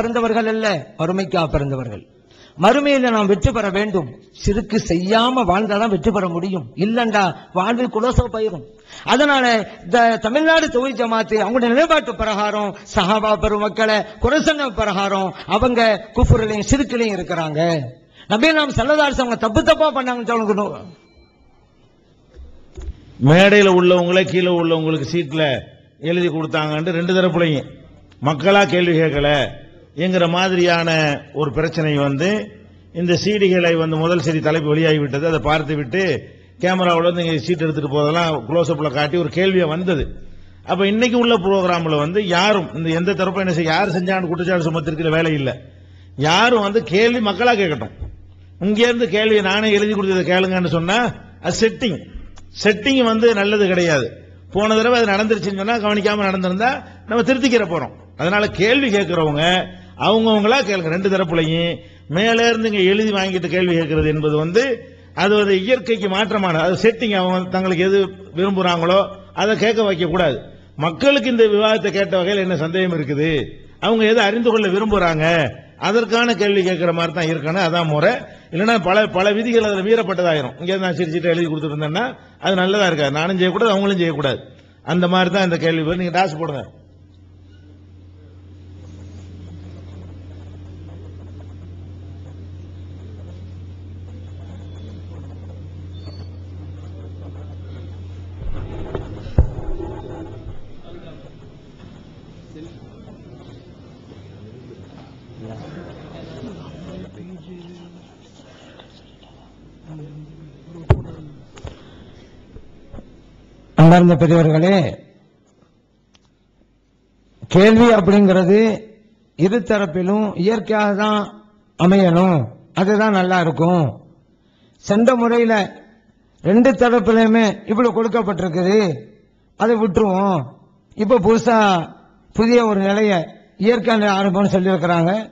பிறந்தவர்கள் அல்ல வறுமைக்காக பிறந்தவர்கள். மறுமையில நாம் வெற்றி பெற வேண்டும். சிறுக்கு செய்யாம வாழ்ந்தாதான் வெற்றி பெற முடியும். இல்லண்டா வாழ்வில் குலோசோ பயிரும். அதனால இந்த தமிழ்நாடு தொகுதி ஜமாத்து அவங்களுடைய நிலைப்பாட்டு பிரகாரம் சஹாபா பெருமக்களை குரசன பிரகாரம் அவங்க குஃபுரிலையும் சிறுக்கிலையும் இருக்கிறாங்க. நபே நாம் செல்லதாரிசு அவங்க தப்பு தப்பா பண்ணாங்கன்னு சொல்லணும் மேடையில் உள்ளவங்களே கீழே உள்ளவங்களுக்கு சீட்ல எழுதி கொடுத்தாங்கன்னு ரெண்டு தரப்புலையும். மக்களா கேள்வி கேட்கல. என்கிற மாதிரியான ஒரு பிரச்சனை வந்து இந்த சீடிகளை வந்து முதல் செய்தி தலைப்பு வெளியாகி விட்டது அதை பார்த்து விட்டு கேமராவில் வந்து இங்கே சீட் எடுத்துகிட்டு போதெல்லாம் க்ளோஸ்அப்பில் காட்டி ஒரு கேள்வியை வந்தது. அப்போ இன்னைக்கு உள்ள ப்ரோக்ராமில் வந்து யாரும் இந்த எந்த தரப்பும் என்ன செய்ய யார் செஞ்சான்னு குற்றச்சாட்டு சுமத்திருக்கிற வேலை இல்லை. யாரும் வந்து கேள்வி மக்களாக கேட்கட்டும். இங்கேருந்து கேள்வியை நானே எழுதி கொடுத்ததை கேளுங்கன்னு சொன்னால் அது செட்டிங் செட்டிங் வந்து நல்லது கிடையாது. போன தடவை அது நடந்துருச்சுன்னு சொன்னால் கவனிக்காமல் நடந்திருந்தா நம்ம திருத்திக்கிற போகிறோம் அதனால கேள்வி கேட்குறவங்க அவங்கவுங்களா கேளுங்க ரெண்டு தரப்புலையும். மேலே இருந்து இங்கே எழுதி வாங்கிட்டு கேள்வி கேட்கறது என்பது வந்து அது ஒரு இயற்கைக்கு மாற்றமான அது செட்டிங் அவங்க தங்களுக்கு எது விரும்புகிறாங்களோ அதை கேட்க வைக்கக்கூடாது. மக்களுக்கு இந்த விவாதத்தை கேட்ட வகையில் என்ன சந்தேகம் இருக்குது? அவங்க எதை அறிந்து கொள்ள விரும்புகிறாங்க அதற்கான கேள்வி கேட்குற மாதிரி தான் இருக்கணும் அதான் முறை. இல்லைன்னா பல பல விதிகள் அதில் மீறப்பட்டதாயிரும். இங்கே நான் சிரிச்சிட்டு எழுதி கொடுத்துருந்தேன்னா அது நல்லதாக இருக்காது. நானும் செய்யக்கூடாது அவங்களும் செய்யக்கூடாது. அந்த மாதிரி தான் இந்த கேள்வி நீங்கள் டாஸ் போடுங்க. அன்பார்ந்த பெரியவர்களே கேள்வி அப்படிங்கிறது இரு தரப்பிலும் இயற்கையாக தான் அமையணும். அதுதான் நல்லா இருக்கும். சென்ற முறையில் ரெண்டு தரப்புலையுமே இவ்வளோ கொடுக்கப்பட்டிருக்குது. அதை விட்டுருவோம். இப்போ புதுசாக புதிய ஒரு நிலையை இயற்கை ஆரம்பம்னு சொல்லியிருக்கிறாங்க.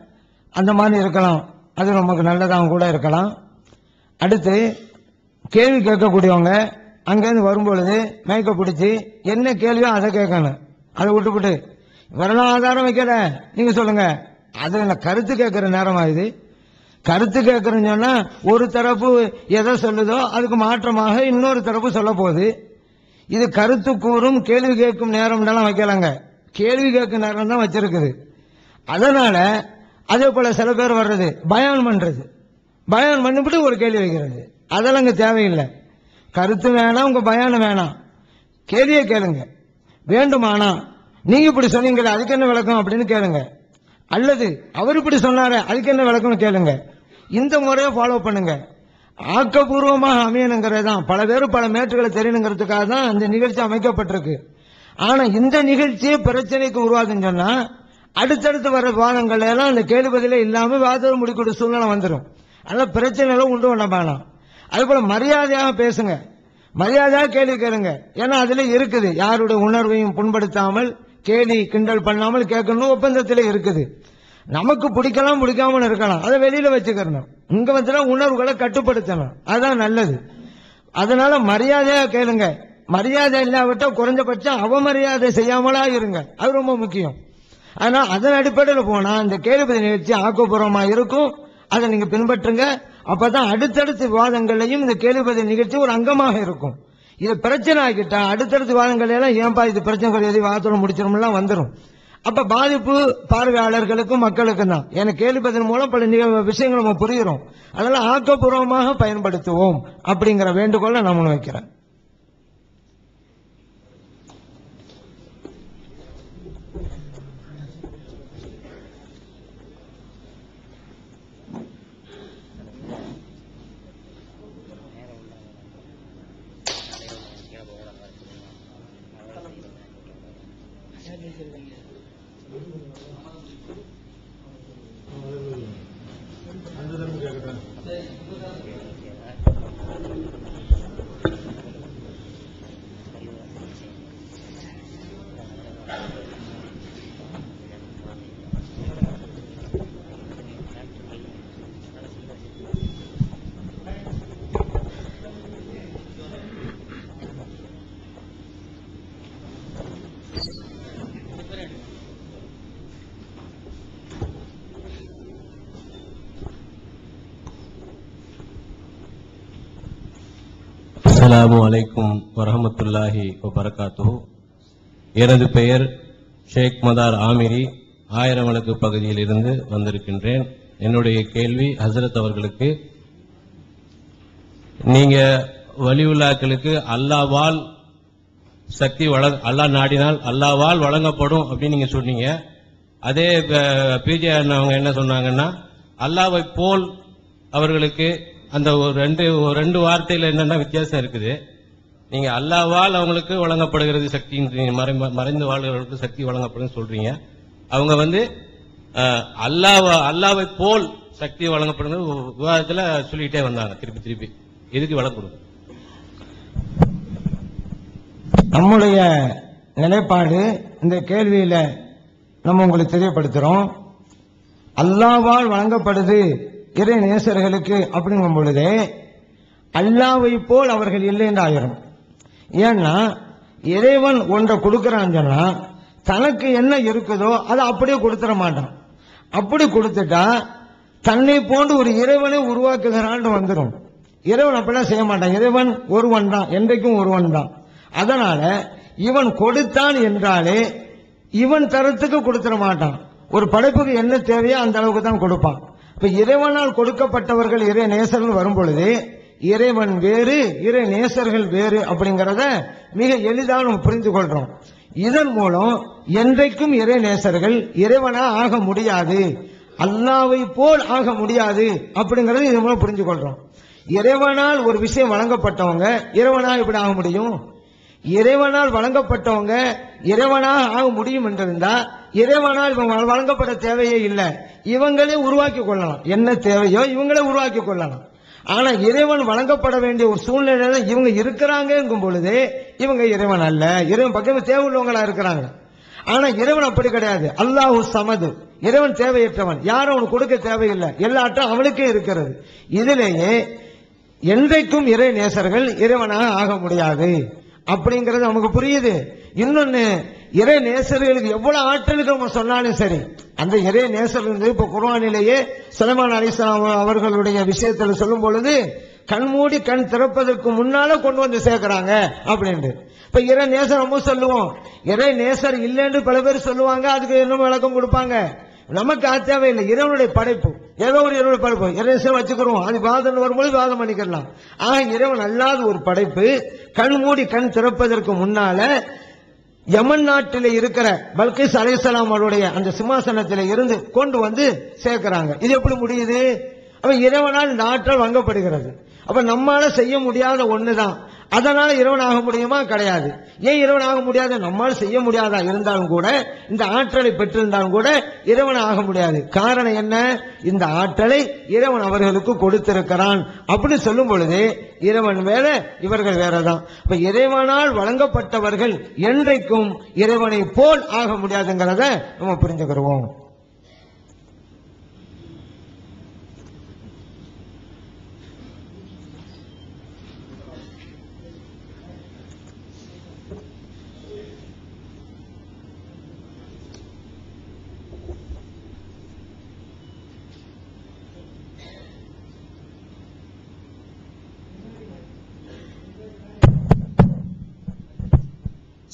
அந்த மாதிரி இருக்கலாம். அது நமக்கு நல்லதாகவும் கூட இருக்கலாம். அடுத்து கேள்வி கேட்கக்கூடியவங்க அங்கேருந்து வரும்பொழுது மயக்க பிடிச்சி என்ன கேள்வியோ அதை கேட்கணும். அதை விட்டுவிட்டு வரலாம் ஆதாரம் வைக்கல. நீங்கள் சொல்லுங்கள் அது என்ன கருத்து கேட்குற நேரம் இது? கருத்து கேட்குறேன்னு சொன்னால் ஒரு தரப்பு எதை சொல்லுதோ அதுக்கு மாற்றமாக இன்னொரு தரப்பு சொல்ல போகுது. இது கருத்து கூறும் கேள்வி கேட்கும் நேரம்லாம் வைக்கலாங்க. கேள்வி கேட்கும் நேரம் தான் வச்சிருக்குது. அதனால் அதே போல் சில பேர் வர்றது பயான் பண்ணுறது பயான் பண்ணிவிட்டு ஒரு கேள்வி வைக்கிறது. அதெல்லாம் அங்கே தேவையில்லை. கருத்து வேணாம் உங்க பயானம் வேணாம். கேள்வியை கேளுங்க. வேண்டுமானா நீங்க இப்படி சொன்னீங்களே அதுக்கு என்ன விளக்கம் அப்படின்னு கேளுங்க. அல்லது அவர் இப்படி சொன்னாரு அதுக்கு என்ன விளக்கம்னு கேளுங்க. இந்த முறையை ஃபாலோ பண்ணுங்க. ஆக்கப்பூர்வமாக அமையணுங்கிறது தான். பல பேர் பல மேட்டுகளை தெரியணுங்கிறதுக்காக தான் இந்த நிகழ்ச்சி அமைக்கப்பட்டிருக்கு. ஆனால் இந்த நிகழ்ச்சியே பிரச்சனைக்கு உருவாதுன்னு சொன்னால் அடுத்தடுத்து வர வாதங்கள் எல்லாம் அந்த கேள்வி பதிலே இல்லாமல் வாதம் முடிக்கூடிய சூழ்நிலை வந்துடும் நல்ல பிரச்சனைகள்லாம் உண்டு பண்ண வேணாம். அதுபோல மரியாதையாக பேசுங்க. மரியாதையாக கேள்வி கேளுங்க. ஏன்னா அதுல இருக்குது. யாருடைய உணர்வையும் புண்படுத்தாமல் கேலி கிண்டல் பண்ணாமல் கேட்கணும் ஒப்பந்தத்தில் இருக்குது. நமக்கு பிடிக்கலாம் பிடிக்காமல் இருக்கலாம். அதை வெளியில வச்சுக்கிறணும். இங்க வந்து உணர்வுகளை கட்டுப்படுத்தணும். அதுதான் நல்லது. அதனால மரியாதையா கேளுங்க. மரியாதை இல்லாவிட்டால் குறைஞ்சபட்சம் அவமரியாதை செய்யாமலா இருங்க. அது ரொம்ப முக்கியம். ஆனால் அதன் அடிப்படையில் போனால் இந்த கேள்வி நிகழ்ச்சி ஆக்கப்பூர்வமாக இருக்கும். அதை நீங்கள் பின்பற்றுங்க. அப்பதான் அடுத்தடுத்த விவாதங்களையும் இந்த கேள்வி நிகழ்ச்சி ஒரு அங்கமாக இருக்கும். இது பிரச்சனை ஆகிட்டா அடுத்தடுத்த விவாதங்கள் எல்லாம் ஏன்பா இது பிரச்சனை கிடையாது வாதத்தோட முடிச்சிடும்லாம் வந்துடும் அப்ப பாதிப்பு பார்வையாளர்களுக்கும் மக்களுக்கும் தான். எனக்கு கேள்விப்பதன் மூலம் பல விஷயங்கள் நம்ம புரிகிறோம் அதெல்லாம் ஆக்கப்பூர்வமாக பயன்படுத்துவோம் அப்படிங்கிற வேண்டுகோளை நான் முன் வைக்கிறேன் 안전한 무게거든. 네. அஸ்ஸலாமு அலைக்கும் வரஹமத்துல்லாஹி வபரகாத்துஹு எனது பெயர் ஷேக் மதார் ஆமிரி. ஆயிரம் வழக்கு பகுதியில் இருந்து வந்திருக்கின்றேன். என்னுடைய கேள்வி ஹசரத் அவர்களுக்கு. நீங்க வலியுல்லாக்களுக்கு அல்லாவால் சக்தி வழங்க அல்லா நாடினால் அல்லாவால் வழங்கப்படும் அப்படின்னு நீங்க சொன்னீங்க. அதே பிஜே அவங்க என்ன சொன்னாங்கன்னா அல்லாவை போல் அவர்களுக்கு அந்த ஒரு ரெண்டு ஒரு ரெண்டு வார்த்தையில என்னென்ன வித்தியாசம் இருக்குது? நீங்க அல்லாவால் அவங்களுக்கு வழங்கப்படுகிறது சக்தி மறைந்து மறைந்து வாழ்கிறவர்களுக்கு சக்தி வழங்கப்படும் சொல்றீங்க. அவங்க வந்து அஹ், அல்லாவ அல்லாவை போல் சக்தி வழங்கப்படுது விவாதத்துல சொல்லிகிட்டே வந்தாங்க திருப்பி திருப்பி. எதுக்கு வழங்கப்படும் நம்முடைய நிலைப்பாடு இந்த கேள்வியில நம்ம உங்களுக்கு தெரியப்படுத்துறோம். அல்லாவால் வழங்கப்படுது இறை நேசர்களுக்கு அப்படிங்கும் பொழுது அல்லாவை போல் அவர்கள் இல்லை என்று ஆயிரும். ஏன்னா இறைவன் ஒன்றை கொடுக்குறான்னு சொன்னா தனக்கு என்ன இருக்குதோ அதை அப்படியே கொடுத்துட மாட்டான். அப்படி கொடுத்துட்டா தன்னை போன்று ஒரு இறைவனை உருவாக்குகிறான்னு வந்துடும் இறைவன் அப்படிலாம் செய்ய மாட்டான். இறைவன் ஒருவன் தான். என்றைக்கும் ஒருவன் தான். அதனால இவன் கொடுத்தான் என்றாலே இவன் தரத்துக்கு கொடுத்துட மாட்டான். ஒரு படைப்புக்கு என்ன தேவையோ அந்த அளவுக்கு தான் கொடுப்பான். இப்ப இறைவனால் கொடுக்கப்பட்டவர்கள் இறை நேசர்கள் வரும் பொழுது இறைவன் வேறு இறை நேசர்கள் வேறு அப்படிங்கிறத மிக எளிதாக நம்ம புரிந்து கொள்றோம் இதன் மூலம் என்றைக்கும் இறை நேசர்கள் இறைவனா ஆக முடியாது அல்லாவை போல் ஆக முடியாது அப்படிங்கறது இதன் மூலம் புரிஞ்சு கொள்றோம் இறைவனால் ஒரு விஷயம் வழங்கப்பட்டவங்க இறைவனா எப்படி ஆக முடியும்? இறைவனால் வழங்கப்பட்டவங்க இறைவனாக ஆக முடியும் என்றிருந்தா இறைவனால் இவங்க வழங்கப்பட தேவையே இல்லை. இவங்களே உருவாக்கி கொள்ளலாம். என்ன தேவையோ இவங்களே உருவாக்கி கொள்ளலாம். ஆனா இறைவன் வழங்கப்பட வேண்டிய ஒரு சூழ்நிலையில இவங்க இருக்கிறாங்கங்கும் பொழுது இவங்க இறைவன் அல்ல. இறைவன் பக்கமே தேவை உள்ளவங்களா இருக்கிறாங்க. ஆனா இறைவன் அப்படி கிடையாது. அல்லாஹு சமது. இறைவன் தேவையற்றவன். யாரும் அவனுக்கு கொடுக்க தேவையில்லை. எல்லாட்டும் அவனுக்கே இருக்கிறது. இதிலேயே என்றைக்கும் இறை நேசர்கள் இறைவனாக ஆக முடியாது. அப்படிங்கிறது நமக்கு புரியுது. இன்னொன்னு இறை நேசர்களுக்கு எவ்வளவு ஆற்றலுக்கு நம்ம சொன்னாலும் சரி. அந்த இறை நேசர்கள் இப்ப குர்வானிலேயே சலமான் அலிஸ்லாம் அவர்களுடைய விஷயத்துல சொல்லும் பொழுது கண்மூடி கண் திறப்பதற்கு முன்னால கொண்டு வந்து சேர்க்கிறாங்க அப்படின்ட்டு இப்ப இறை நேசர் நம்ம சொல்லுவோம். இறை நேசர் இல்லைன்னு பல பேர் சொல்லுவாங்க அதுக்கு இன்னும் விளக்கம் கொடுப்பாங்க. நமக்கு அது தேவையில்லை. இறைவனுடைய படைப்பு. ஏதோ ஒரு இறைவனுடைய படைப்பு இறைவன் வச்சுக்கிறோம். அது வாதம் வரும்போது வாதம் பண்ணிக்கலாம். ஆக இறைவன் அல்லாத ஒரு படைப்பு கண் மூடி கண் திறப்பதற்கு முன்னால யமன் நாட்டில் இருக்கிற பல்கிஸ் அலிசலாம் அவருடைய அந்த சிம்மாசனத்தில் இருந்து கொண்டு வந்து சேர்க்கிறாங்க. இது எப்படி முடியுது? அப்ப இறைவனால் நாட்டால் வங்கப்படுகிறது. அப்ப நம்மால செய்ய முடியாத ஒண்ணுதான். அதனால இறைவன் ஆக முடியுமா? கிடையாது. ஏன் இறைவன் ஆக முடியாது? நம்மால் செய்ய முடியாதா இருந்தாலும் கூட இந்த ஆற்றலை பெற்றிருந்தாலும் கூட இறைவன் ஆக முடியாது. காரணம் என்ன? இந்த ஆற்றலை இறைவன் அவர்களுக்கு கொடுத்திருக்கிறான். அப்படின்னு சொல்லும் பொழுது இறைவன் வேற இவர்கள் வேறதான். இப்ப இறைவனால் வழங்கப்பட்டவர்கள் என்றைக்கும் இறைவனை போல் ஆக முடியாதுங்கிறத நம்ம புரிஞ்சுக்கிறோம்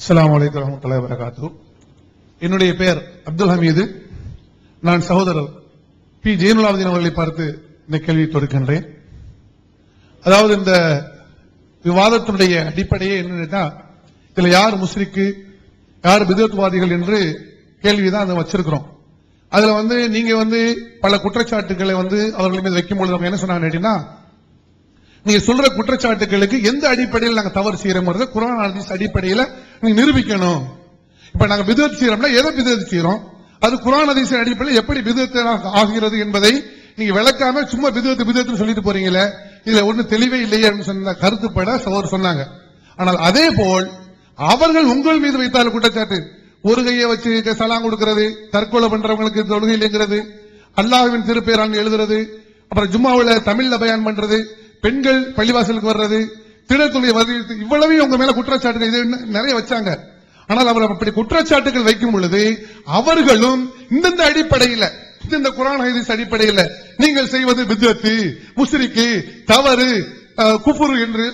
அஸ்லாம் வலைக்கம் வரமத்துல்லாஹி வபரகாத்துஹு என்னுடைய பெயர் அப்துல் ஹமீது. நான் சகோதரர் பி. ஜெயினுலாவுதீன் அவர்களை பார்த்து இந்த கேள்வியை தொடுக்கின்றேன். அதாவது இந்த விவாதத்தினுடைய அடிப்படையே என்னன்னா இதுல யார் முஸ்லிக்கு யார் விதத்துவாதிகள் என்று கேள்விதான் அதை வச்சிருக்கிறோம். அதுல வந்து நீங்க வந்து பல குற்றச்சாட்டுகளை வந்து அவர்கள் மீது வைக்கும் பொழுது அவங்க என்ன சொன்னாங்க அப்படின்னா நீங்க சொல்ற குற்றச்சாட்டுகளுக்கு எந்த அடிப்படையில் நாங்க தவறு செய்யறோம் குரான் ஹதீஸ் அடிப்படையில நீங்க நிரூபிக்கணும். இப்ப நாங்க விதத்து செய்யறோம்னா எதை விதத்து செய்யறோம்? அது குரான் ஹதீஸின் அடிப்படையில் எப்படி விதத்து ஆகிறது என்பதை நீங்க விளக்காம சும்மா விதத்து விதத்துன்னு சொல்லிட்டு போறீங்களே இதுல ஒண்ணு தெளிவே இல்லையே அப்படின்னு சொன்ன கருத்துப்பட சகோதரர் சொன்னாங்க. ஆனால் அதே போல் அவர்கள் உங்கள் மீது வைத்தால் குற்றச்சாட்டு. ஒரு கையை வச்சு சலாம் கொடுக்கிறது தற்கொலை பண்றவங்களுக்கு தொழுகை இல்லைங்கிறது அல்லாஹ்வின் திருப்பேரான் எழுதுறது அப்புறம் ஜும்மாவுல தமிழ்ல பயான் பண்றது பெண்கள் பள்ளிவாசலுக்கு வர்றது திடத்துறை வருது இவ்வளவையும் உங்க மேல குற்றச்சாட்டுகள் இது நிறைய வச்சாங்க. ஆனால் அவர் அப்படி குற்றச்சாட்டுகள் வைக்கும் பொழுது அவர்களும் இந்தந்த அடிப்படையில இந்த குரான் ஹதீஸ் அடிப்படையில நீங்கள் செய்வது வித்வத்து முஸ்ரிக்கு தவறு குஃபுரு என்று